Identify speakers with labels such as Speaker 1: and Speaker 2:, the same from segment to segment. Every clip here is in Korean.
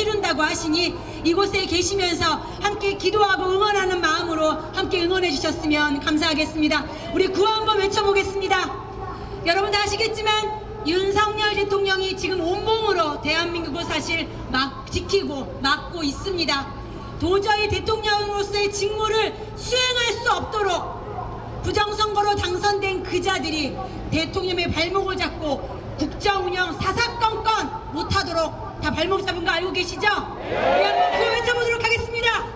Speaker 1: 치른다고 하시니 이곳에 계시면서 함께 기도하고 응원하는 마음으로 함께 응원해 주셨으면 감사하겠습니다 우리 구호 한번 외쳐보겠습니다 여러분 다 아시겠지만 윤석열 대통령이 지금 온몸으로 대한민국을 사실 막 지키고 막고 있습니다. 도저히 대통령으로서의 직무를 수행할 수 없도록 부정선거로 당선된 그자들이 대통령의 발목을 잡고 국정 운영 사사건건 못하도록 다 발목 잡은 거 알고 계시죠? 우리 한번 구호 외쳐보도록 하겠습니다.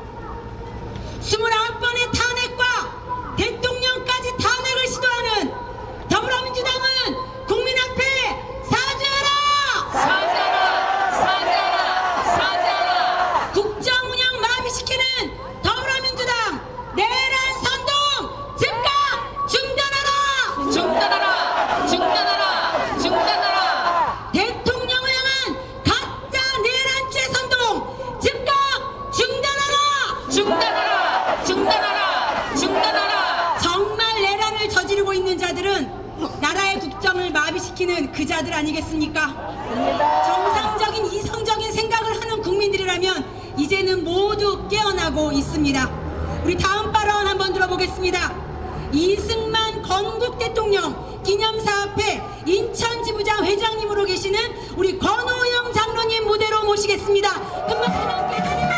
Speaker 1: 29번의 탄핵과 대통령까지 탄핵을 시도하는 더불어민주당은 국민 앞에 사죄하라!
Speaker 2: 사자라 사자라 사자라
Speaker 1: 국정 운영 마비시키는 더불어민주당 내란 선동 즉각 중단하라!
Speaker 2: 중단하라 중단하라 중단하라
Speaker 1: 대통령을 향한 가짜 내란죄 선동 즉각 중단하라!
Speaker 2: 중단하라 중단하라
Speaker 1: 정말 내란을 저지르고 있는 자들은 나라의 국정을 마비시키는 그 자들 아니겠습니까? 정상적인 이성적인 생각을 하는 국민들이라면 이제는 모두 깨어나고 있습니다. 우리 다음 발언 한번 들어보겠습니다. 이승만 건국 대통령 기념사 앞에 인천지부장 회장님으로 계시는 우리 권호영 장로님 무대로 모시겠습니다. 큰박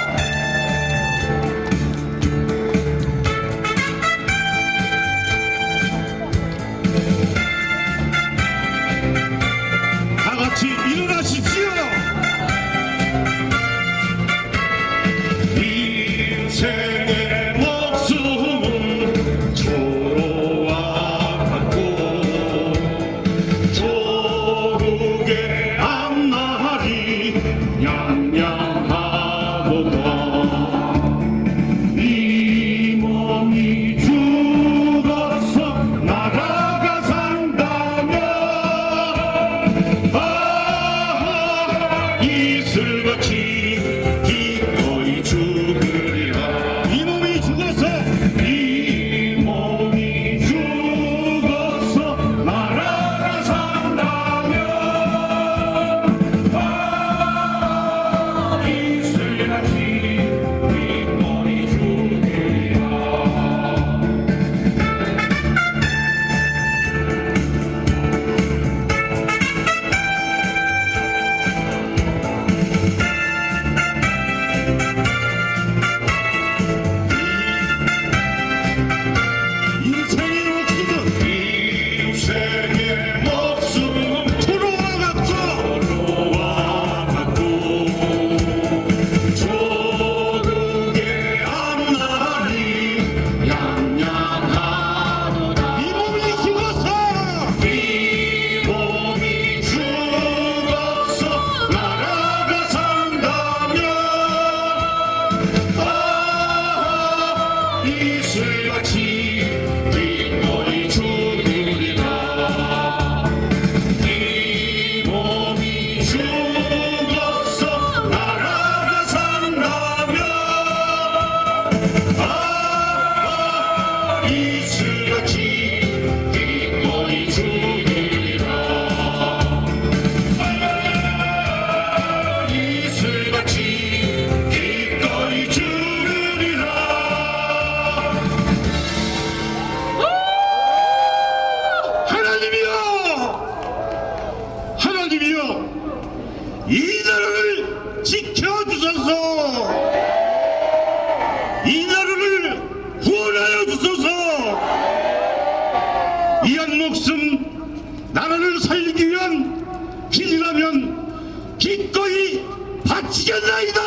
Speaker 3: 바치겠나이다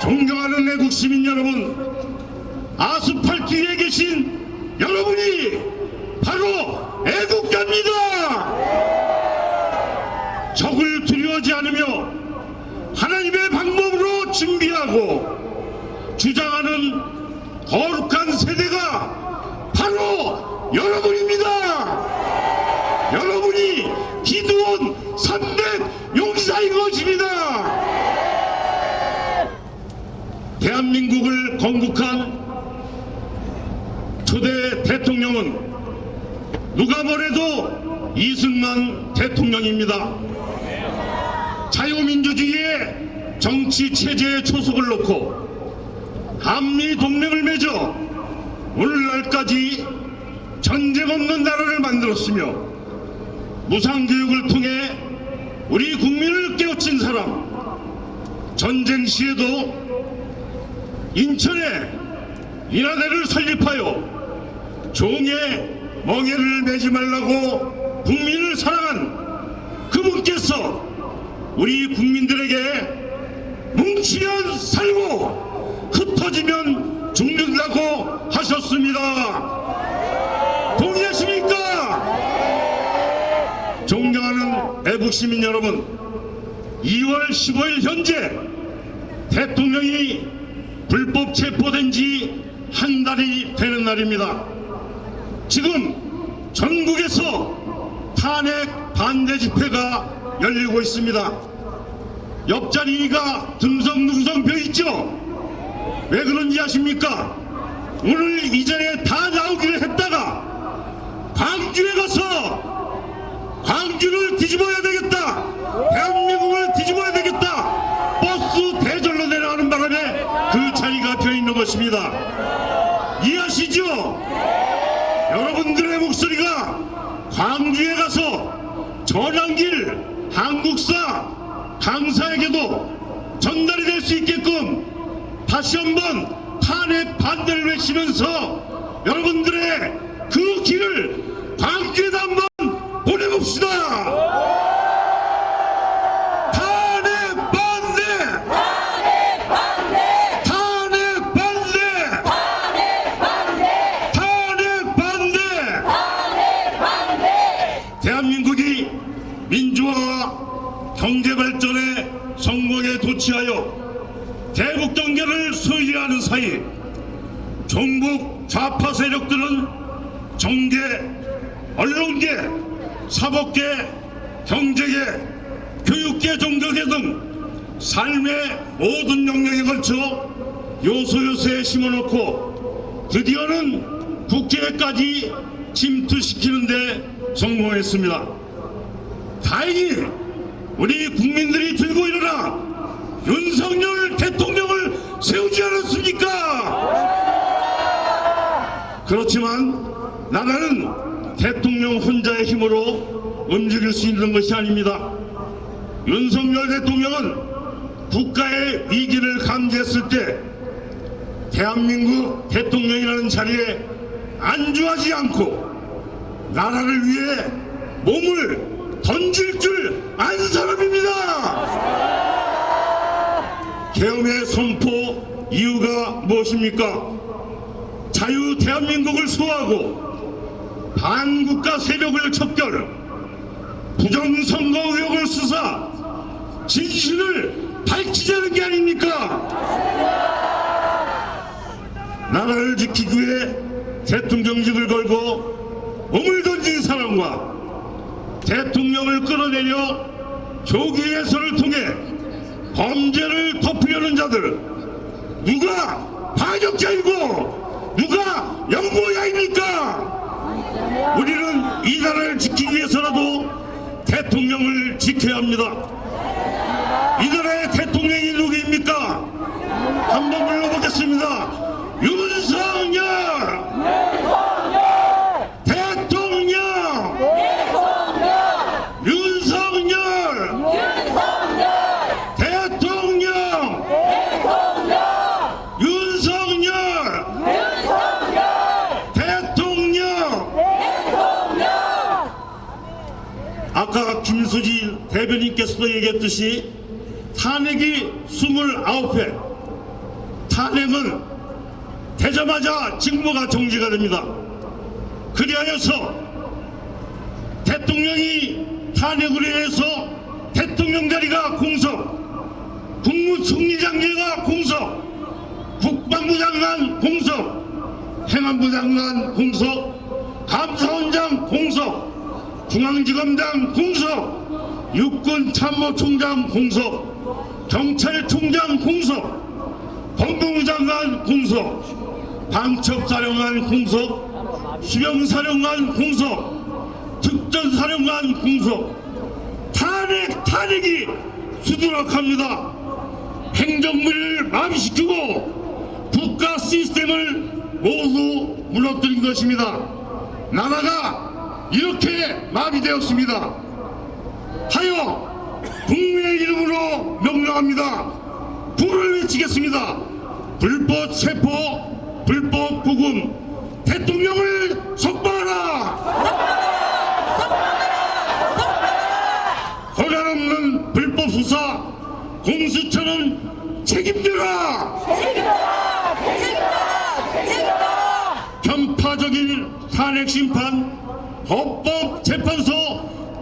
Speaker 3: 존경하는 애국 시민 여러분 아스팔트 위에 계신 여러분이 바로 애국자입니다. 적을 두려워하지 않으며 하나님의 방법으로 준비하고 주장하는 거룩한 세대가 바로 여러분입니다.
Speaker 1: 여러분이 기도원 300 용사인 것입니다. 대한민국을 건국한 초대 대통령은 누가 뭐래도 이승만 대통령입니다. 자유민주주의의 정치 체제에 초석을 놓고 한미 동맹을 맺어 오늘날까지 전쟁 없는 나라를 만들었으며 무상교육을 통해 우리 국민을 깨우친 사람 전쟁 시에도 인천에 인하대를 설립하여 종의 멍에를 매지 말라고 국민을 사랑한 그분께서 우리 국민들에게 뭉치면 살고 흩어지면 죽는다고 하셨습니다. 동의하십니까? 존경하는 애국시민 여러분, 2월 15일 현재 대통령이 불법 체포된 지 한 달이 되는 날입니다. 지금 전국에서 탄핵 반대 집회가 열리고 있습니다. 옆자리가 듬성듬성 벼 있죠? 왜 그런지 아십니까? 오늘 이전에 다 나오기로 했다가 광주에 가서 광주를 뒤집어야 되겠다. 대한민국을 뒤집어야 되겠다. 버스 대절로 내려가는 바람에 그 자리가 비어 있는 것입니다. 이해하시죠? 여러분들의 목소리가 광주에 가서 전환길 한국사 강사에게도 전달이 될 수 있게끔 다시 한번 탄핵 반대를 외치면서 여러분들의 그 길을 광주에다 한번 보내봅시다. 탄핵 반대! 탄핵 반대! 탄핵 반대! 대한민국이 민주화와 경제 발전의 성공에 도취하여 대북 경계를 수리하는 사이 종북 좌파 세력들은 정계, 언론계, 사법계, 경제계, 교육계, 종교계 등 삶의 모든 영역에 걸쳐 요소요소에 심어놓고 드디어는 국회까지 침투시키는데 성공했습니다. 다행히 우리 국민들이 들고 일어나 윤석열 대통령을 세우지 않았습니까? 그렇지만 나라는 대통령 혼자의 힘으로 움직일 수 있는 것이 아닙니다. 윤석열 대통령은 국가의 위기를 감지했을 때 대한민국 대통령이라는 자리에 안주하지 않고 나라를 위해 몸을 던질 줄안 사람입니다. 계엄의 선포 이유가 무엇입니까? 자유 대한민국을 수호하고 반국가 세력을 척결 부정선거 의혹을 수사 진실을 밝히자는 게 아닙니까? 나라를 지키기 위해 대통령직을 걸고 몸을 던진 사람과 대통령을 끌어내려 조기 해소를 통해 범죄를 덮으려는 자들 누가 반역자이고 누가 영모야입니까? 우리는 이 나라를 지키기 위해서라도 대통령을 지켜야 합니다. 이 나라의 대통령이 누구입니까? 한번 불러보겠습니다. 윤석열! 대통령! 윤석열! 대통령! 윤석열! 대통령! 아까 김수지 대변인께서도 얘기했듯이 탄핵이 29회 탄핵은 되자마자 직무가 정지가 됩니다. 그리하여서 대통령이 탄핵으로 인해서 대통령 자리가 공석, 국무총리장제가 공석, 국방부 장관 공석, 행안부 장관 공석, 감사원장 공석, 중앙지검장 공석, 육군 참모총장 공석, 경찰총장 공석, 법무부 장관 공석, 방첩사령관 공석, 수병사령관 공석, 특전사령관 공석, 탄핵 탄핵이 수두룩합니다. 행정부를 마비시키고 국가 시스템을 모두 무너뜨린 것입니다. 나라가 이렇게 마비되었습니다. 하여 국민의 이름으로 명령합니다. 불을 외치겠습니다. 불법 체포, 불법 구금, 대통령을 석방하라! 권한 없는 불법 수사, 공수처는 책임져라!
Speaker 2: 책임져라! 책임져라! 책임져라!
Speaker 1: 편파적인 탄핵 심판, 헌법 재판소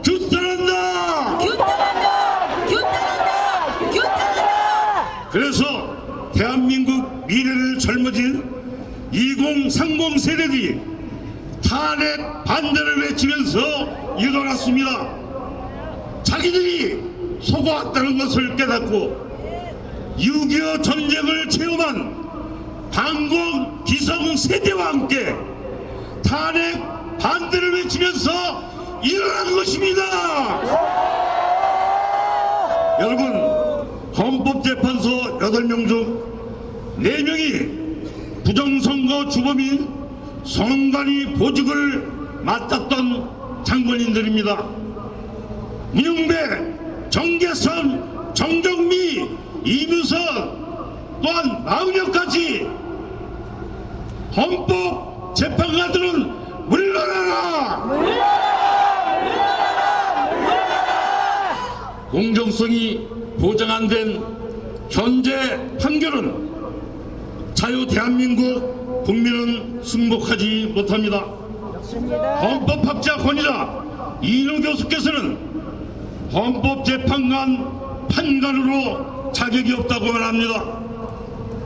Speaker 1: 규탄한다!
Speaker 2: 규탄한다! 규탄한다! 규탄한다!
Speaker 1: 그래서 대한민국 미래를 젊어진 2030 세대들이 탄핵 반대를 외치면서 일어났습니다. 자기들이 속아왔다는 것을 깨닫고 6.25 전쟁을 체험한 방공 기성 세대와 함께 탄핵 반대를 외치면서 일어난 것입니다. 여러분 헌법재판소 8명 중 4명이 부정선거 주범인 성관이 보직을 맡았던 장관인들입니다. 문영배, 정계선, 정정미, 이무선 또한 40명까지 헌법 재판관들은 물러나라! 공정성이 보장 안된 현재 판결은 자유 대한민국 국민은 승복하지 못합니다. 헌법학자 권위자 이인호 교수께서는 헌법재판관 판관으로 자격이 없다고 말합니다.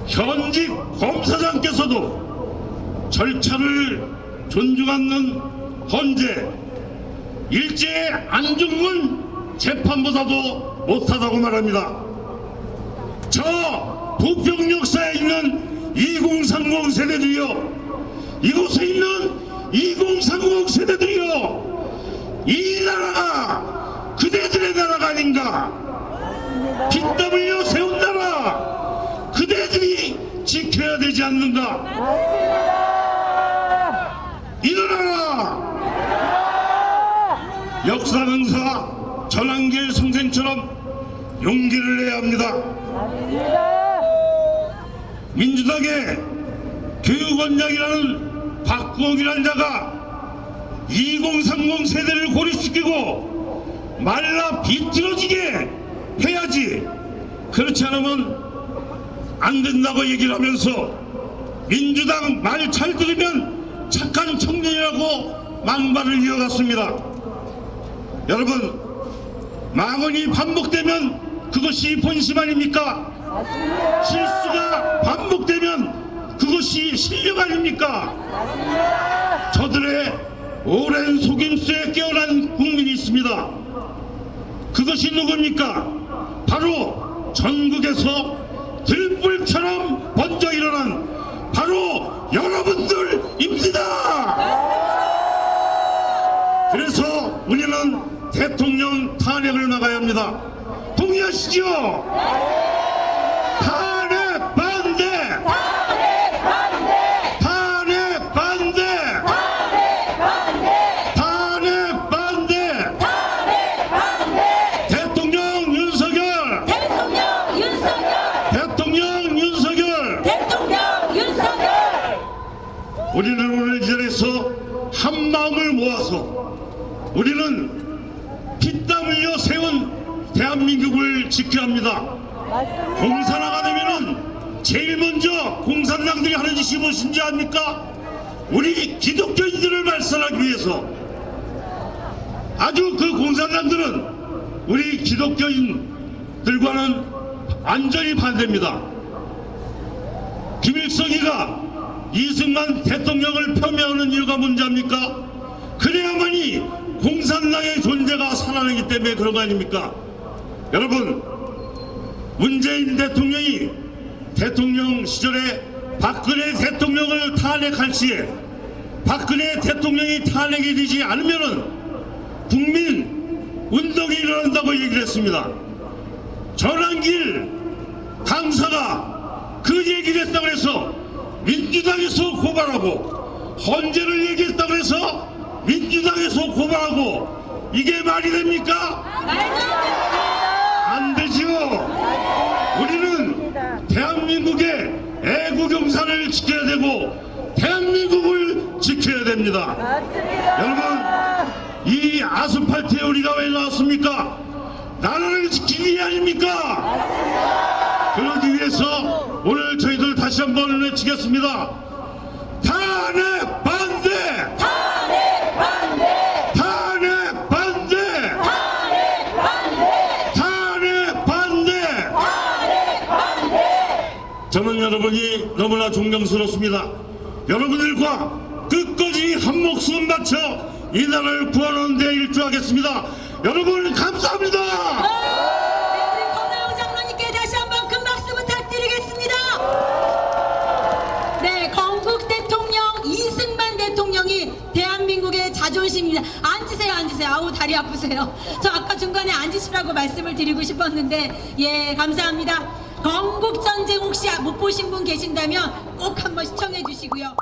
Speaker 1: 현직 검사장께서도 절차를 존중하는 헌재 일제 안중근 재판보다도 못하다고 말합니다. 저 부평 역사에 있는 2030 세대들이요. 이곳에 있는 2030 세대들이요. 이 나라가 그대들의 나라가 아닌가. 피땀 흘려 세운 나라. 그대들이 지켜야 되지 않는가. 일어나라. 역사 강사 전한길 선생처럼 용기를 내야 합니다. 민주당의 교육원장이라는 박구옥이라는 자가 2030 세대를 고립시키고 말라 비틀어지게 해야지 그렇지 않으면 안 된다고 얘기를 하면서 민주당 말 잘 들으면 착한 청년이라고 막말을 이어갔습니다. 여러분 망언이 반복되면 그것이 본심 아닙니까? 실수가 반복되면 그것이 실력 아닙니까? 저들의 오랜 속임수에 깨어난 국민이 있습니다. 그것이 누굽니까? 바로 전국에서 들불처럼 번져 일어난 바로 여러분들입니다. 그래서 우리는 대통령 탄핵을 막아야 합니다. 동의하시죠? 탄핵 반대! 탄핵 반대! 탄핵 반대! 대통령 윤석열!
Speaker 2: 대통령 윤석열!
Speaker 1: 대통령 윤석열!
Speaker 2: 대통령 윤석열!
Speaker 1: 우리는 오늘 이 자리에서 한 마음을 모아서 우리는 피땀 흘려 세운 합니다. 공산화가 되면은 제일 먼저 공산당들이 하는 짓이 무엇인지 압니까? 우리 기독교인들을 말살하기 위해서 아주 그 공산당들은 우리 기독교인들과는 완전히 반대입니다. 김일성이가 이승만 대통령을 폄훼하는 이유가 뭔지 압니까? 그래야만이 공산당의 존재가 살아나기 때문에 그런 거 아닙니까? 여러분, 문재인 대통령이 대통령 시절에 박근혜 대통령을 탄핵할 시에 박근혜 대통령이 탄핵이 되지 않으면은 국민 운동이 일어난다고 얘기를 했습니다. 전환길 강사가 그 얘기를 했다고 해서 민주당에서 고발하고 헌재를 얘기했다고 해서 민주당에서 고발하고 이게 말이 됩니까? 안 되지요. 우리는 대한민국의 애국 경사를 지켜야 되고 대한민국을 지켜야 됩니다. 여러분 이 아스팔트에 우리가 왜 나왔습니까? 나라를 지키기 위해 아닙니까? 그러기 위해서 오늘 저희들 다시 한번 외치겠습니다. 탄핵 반대!
Speaker 4: 탄핵 반대!
Speaker 1: 탄핵 반대!
Speaker 4: 탄핵 반대!
Speaker 1: 탄핵 반대!
Speaker 4: 탄핵 반대!
Speaker 1: 저는 여러분이 너무나 존경스럽습니다. 여러분들과 끝까지 한 목숨 바쳐 이 나라를 구하는 데 일조하겠습니다. 여러분 감사합니다.
Speaker 2: 네, 부탁드리겠습니다. 네, 건국 대통령 이승만 대통령이 대한민국의 자존심입니다. 앉으세요, 앉으세요. 아우 다리 아프세요. 저 아까 중간에 앉으시라고 말씀을 드리고 싶었는데 예, 감사합니다. 건국 전쟁 혹시 못 보신 분 계신다면 꼭 한번 시청해 주시고요.